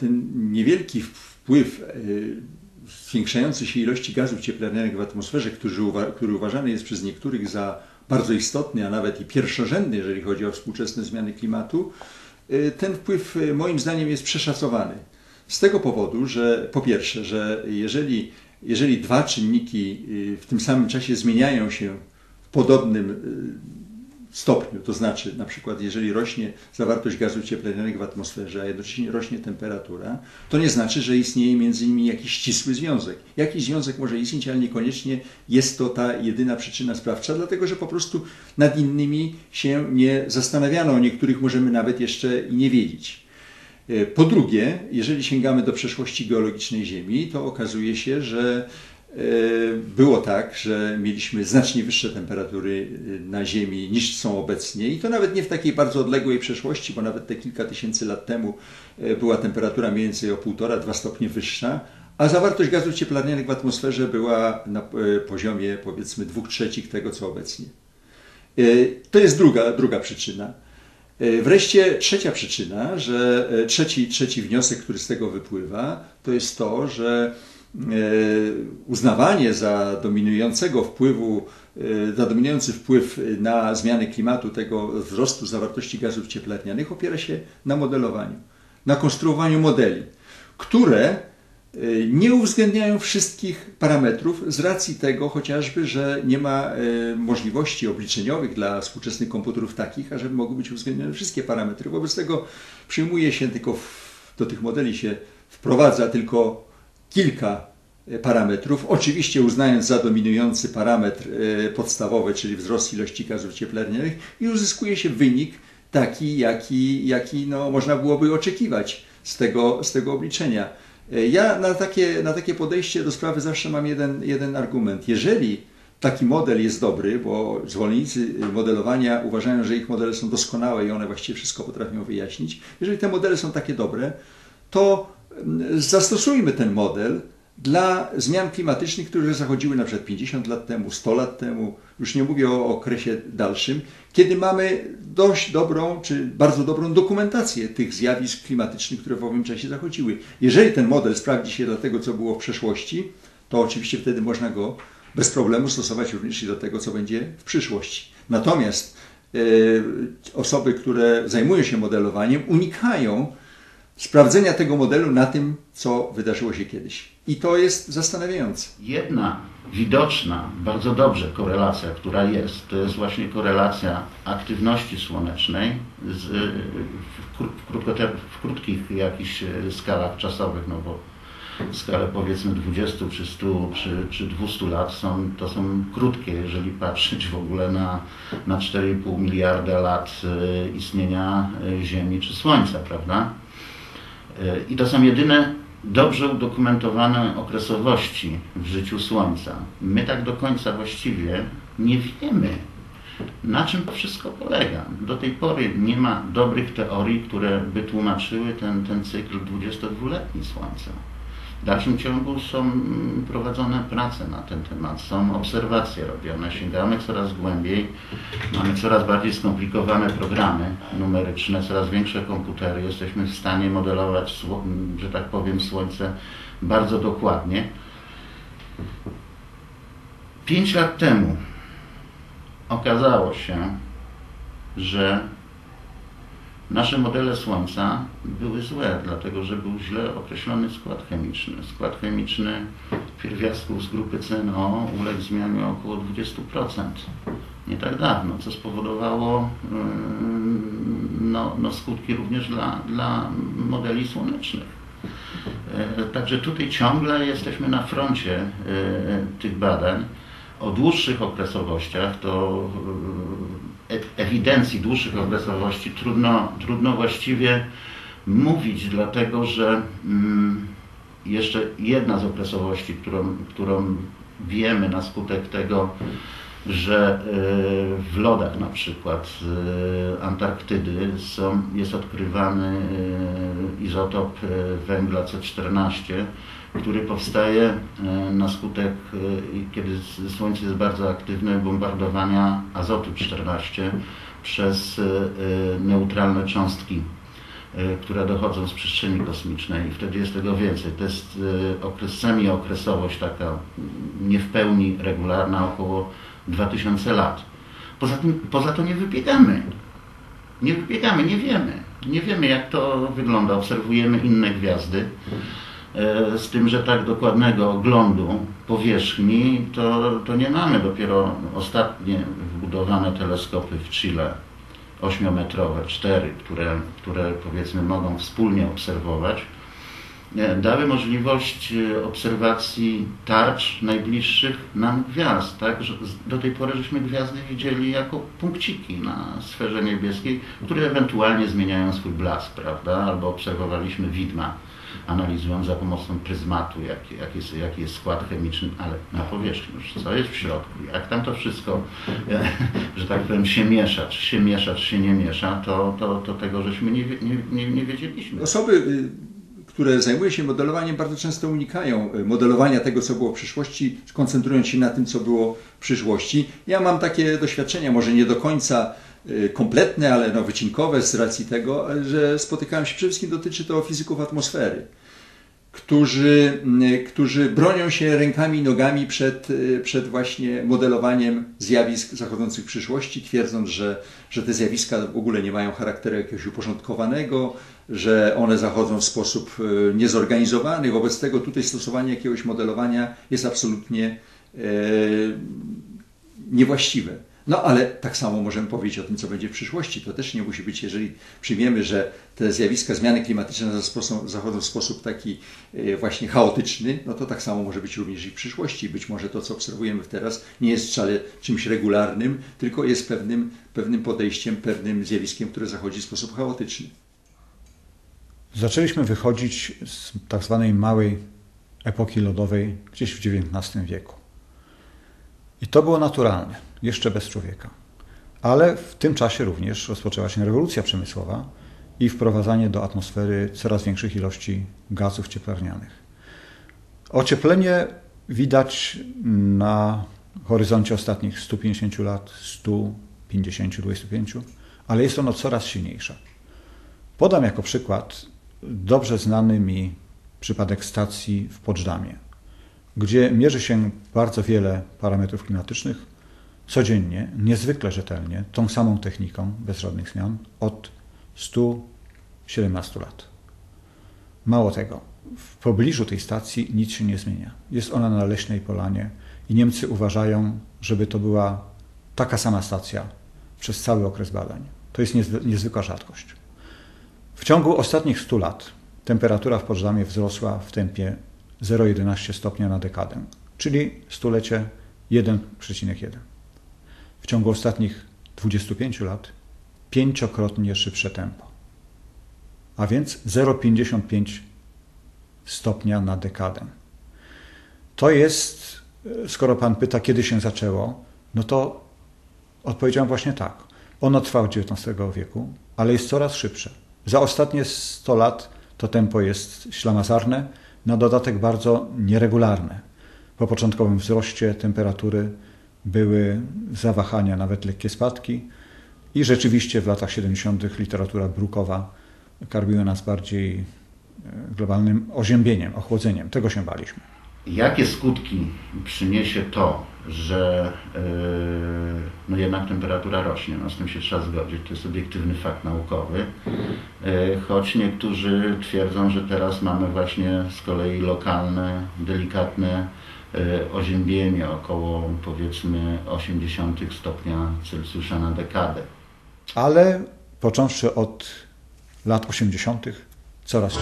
ten niewielki wpływ zwiększającej się ilości gazów cieplarnianych w atmosferze, który, który uważany jest przez niektórych za bardzo istotny, a nawet i pierwszorzędny, jeżeli chodzi o współczesne zmiany klimatu, ten wpływ moim zdaniem jest przeszacowany. Z tego powodu, że po pierwsze, że jeżeli, jeżeli dwa czynniki w tym samym czasie zmieniają się w podobnym stopniu, to znaczy na przykład jeżeli rośnie zawartość gazów cieplarnianych w atmosferze, a jednocześnie rośnie temperatura, to nie znaczy, że istnieje między nimi jakiś ścisły związek. Jakiś związek może istnieć, ale niekoniecznie jest to ta jedyna przyczyna sprawcza, dlatego że po prostu nad innymi się nie zastanawiano, o niektórych możemy nawet jeszcze i nie wiedzieć. E, po drugie, jeżeli sięgamy do przeszłości geologicznej Ziemi, to okazuje się, że było tak, że mieliśmy znacznie wyższe temperatury e, na Ziemi niż są obecnie i to nawet nie w takiej bardzo odległej przeszłości, bo nawet te kilka tysięcy lat temu e, była temperatura mniej więcej o 1,5-2 stopnie wyższa, a zawartość gazów cieplarnianych w atmosferze była na poziomie powiedzmy 2 trzecich tego, co obecnie. To jest druga, druga przyczyna. Wreszcie trzecia przyczyna, że trzeci, trzeci wniosek, który z tego wypływa, to jest to, że E, uznawanie za dominującego wpływu, e, za dominujący wpływ na zmiany klimatu tego wzrostu zawartości gazów cieplarnianych opiera się na modelowaniu, na konstruowaniu modeli, które e, nie uwzględniają wszystkich parametrów z racji tego chociażby, że nie ma możliwości obliczeniowych dla współczesnych komputerów takich, ażeby mogły być uwzględnione wszystkie parametry. Wobec tego przyjmuje się tylko, do tych modeli się wprowadza tylko kilka e, parametrów, oczywiście uznając za dominujący parametr e, podstawowy, czyli wzrost ilości gazów cieplarnianych i uzyskuje się wynik taki, jaki, jaki no, można byłoby oczekiwać z tego, z tego obliczenia. E, ja na takie, na takie podejście do sprawy zawsze mam jeden, jeden argument. Jeżeli taki model jest dobry, bo zwolennicy modelowania uważają, że ich modele są doskonałe i one właściwie wszystko potrafią wyjaśnić. Jeżeli te modele są takie dobre, to zastosujmy ten model dla zmian klimatycznych, które zachodziły na przykład 50 lat temu, 100 lat temu, już nie mówię o okresie dalszym, kiedy mamy dość dobrą, czy bardzo dobrą dokumentację tych zjawisk klimatycznych, które w owym czasie zachodziły. Jeżeli ten model sprawdzi się dla tego, co było w przeszłości, to oczywiście wtedy można go bez problemu stosować również i do tego, co będzie w przyszłości. Natomiast e, osoby, które zajmują się modelowaniem, unikają sprawdzenia tego modelu na tym, co wydarzyło się kiedyś. I to jest zastanawiające. Jedna widoczna, bardzo dobrze korelacja, która jest, to jest właśnie korelacja aktywności słonecznej z, w, w krótkich jakichś e, skalach czasowych, no bo skale powiedzmy 20 czy 100 czy, czy 200 lat są, to są krótkie, jeżeli patrzeć w ogóle na, na 4,5 miliarda lat e, istnienia e, Ziemi czy Słońca, prawda? I to są jedyne dobrze udokumentowane okresowości w życiu Słońca. My tak do końca właściwie nie wiemy, na czym to wszystko polega. Do tej pory nie ma dobrych teorii, które by tłumaczyły ten, ten cykl 22-letni Słońca. W dalszym ciągu są prowadzone prace na ten temat, są obserwacje robione, sięgamy coraz głębiej, mamy coraz bardziej skomplikowane programy numeryczne, coraz większe komputery, jesteśmy w stanie modelować, że tak powiem, Słońce bardzo dokładnie. Pięć lat temu okazało się, że Nasze modele Słońca były złe, dlatego że był źle określony skład chemiczny. Skład chemiczny pierwiastków z grupy CNO uległ zmianie około 20% nie tak dawno, co spowodowało no, no skutki również dla, dla modeli słonecznych. E, także tutaj ciągle jesteśmy na froncie e, tych badań. O dłuższych okresowościach to ewidencji dłuższych okresowości trudno, trudno właściwie mówić, dlatego że mm, jeszcze jedna z okresowości, którą, którą wiemy na skutek tego, że y, w lodach na przykład y, Antarktydy są, jest odkrywany izotop węgla C14, który powstaje e, na skutek, e, kiedy Słońce jest bardzo aktywne, bombardowania azotu 14 przez e, neutralne cząstki e, które dochodzą z przestrzeni kosmicznej i wtedy jest tego więcej. To jest e, okres, semi-okresowość taka nie w pełni regularna, około 2000 lat. Poza, tym, poza to nie wybiegamy. Nie wybiegamy, nie wiemy. Nie wiemy jak to wygląda. Obserwujemy inne gwiazdy. E, z tym, że tak dokładnego oglądu powierzchni to, to nie mamy. Dopiero ostatnie wbudowane teleskopy w Chile, 8-metrowe, 4, które, które powiedzmy mogą wspólnie obserwować, dały możliwość e, obserwacji tarcz najbliższych nam gwiazd. Tak? Do tej pory żeśmy gwiazdy widzieli jako punkciki na sferze niebieskiej, które ewentualnie zmieniają swój blask, prawda? Albo obserwowaliśmy widma analizując za pomocą pryzmatu, jaki, jaki, jest, jaki jest skład chemiczny, ale na powierzchni już, co jest w środku. Jak tam to wszystko, że tak powiem, się miesza, czy się miesza, czy się nie miesza, to, to, to tego żeśmy nie, nie, nie, nie wiedzieliśmy. Osoby y, które zajmują się modelowaniem, bardzo często unikają y, modelowania tego, co było w przyszłości, koncentrując się na tym, co było w przyszłości. Ja mam takie doświadczenia, może nie do końca y, kompletne, ale no wycinkowe z racji tego, że spotykałem się, przede wszystkim dotyczy to fizyków atmosfery którzy, którzy bronią się rękami i nogami przed, y, przed właśnie modelowaniem zjawisk zachodzących w przyszłości, twierdząc, że, że te zjawiska w ogóle nie mają charakteru jakiegoś uporządkowanego, że one zachodzą w sposób y, niezorganizowany. Wobec tego tutaj stosowanie jakiegoś modelowania jest absolutnie e, niewłaściwe. No ale tak samo możemy powiedzieć o tym, co będzie w przyszłości. To też nie musi być, jeżeli przyjmiemy, że te zjawiska zmiany klimatyczne zachodzą w sposób taki e, właśnie chaotyczny, no to tak samo może być również i w przyszłości. Być może to, co obserwujemy teraz, nie jest wcale czymś regularnym, tylko jest pewnym, pewnym podejściem, pewnym zjawiskiem, które zachodzi w sposób chaotyczny. Zaczęliśmy wychodzić z tak zwanej małej epoki lodowej gdzieś w XIX wieku. I to było naturalne jeszcze bez człowieka. Ale w tym czasie również rozpoczęła się rewolucja przemysłowa i wprowadzanie do atmosfery coraz większych ilości gazów cieplarnianych. Ocieplenie widać na horyzoncie ostatnich 150 lat, 150, 25, ale jest ono coraz silniejsze. Podam jako przykład dobrze znany mi przypadek stacji w Poczdamie, gdzie mierzy się bardzo wiele parametrów klimatycznych, codziennie, niezwykle rzetelnie, tą samą techniką, bez żadnych zmian, od 117 lat. Mało tego, w pobliżu tej stacji nic się nie zmienia. Jest ona na leśnej polanie i Niemcy uważają, żeby to była taka sama stacja przez cały okres badań. To jest niezwykła rzadkość. W ciągu ostatnich 100 lat temperatura w Poczdamie wzrosła w tempie 0,11 stopnia na dekadę, czyli stulecie 1,1 w ciągu ostatnich 25 lat pięciokrotnie szybsze tempo. A więc 0,55 stopnia na dekadę. To jest, skoro Pan pyta, kiedy się zaczęło, no to odpowiedziałem właśnie tak. Ono trwa od XIX wieku, ale jest coraz szybsze. Za ostatnie 100 lat to tempo jest ślamazarne, na dodatek bardzo nieregularne. Po początkowym wzroście temperatury były zawahania, nawet lekkie spadki. I rzeczywiście w latach 70. literatura brukowa karmiła nas bardziej e, globalnym oziębieniem, ochłodzeniem. Tego się baliśmy. Jakie skutki przyniesie to, że yy, no jednak temperatura rośnie? No z tym się trzeba zgodzić, to jest obiektywny fakt naukowy. Yy, choć niektórzy twierdzą, że teraz mamy właśnie z kolei lokalne, delikatne E, oziębienie około powiedzmy 80 stopnia Celsjusza na dekadę. Ale począwszy od lat 80. coraz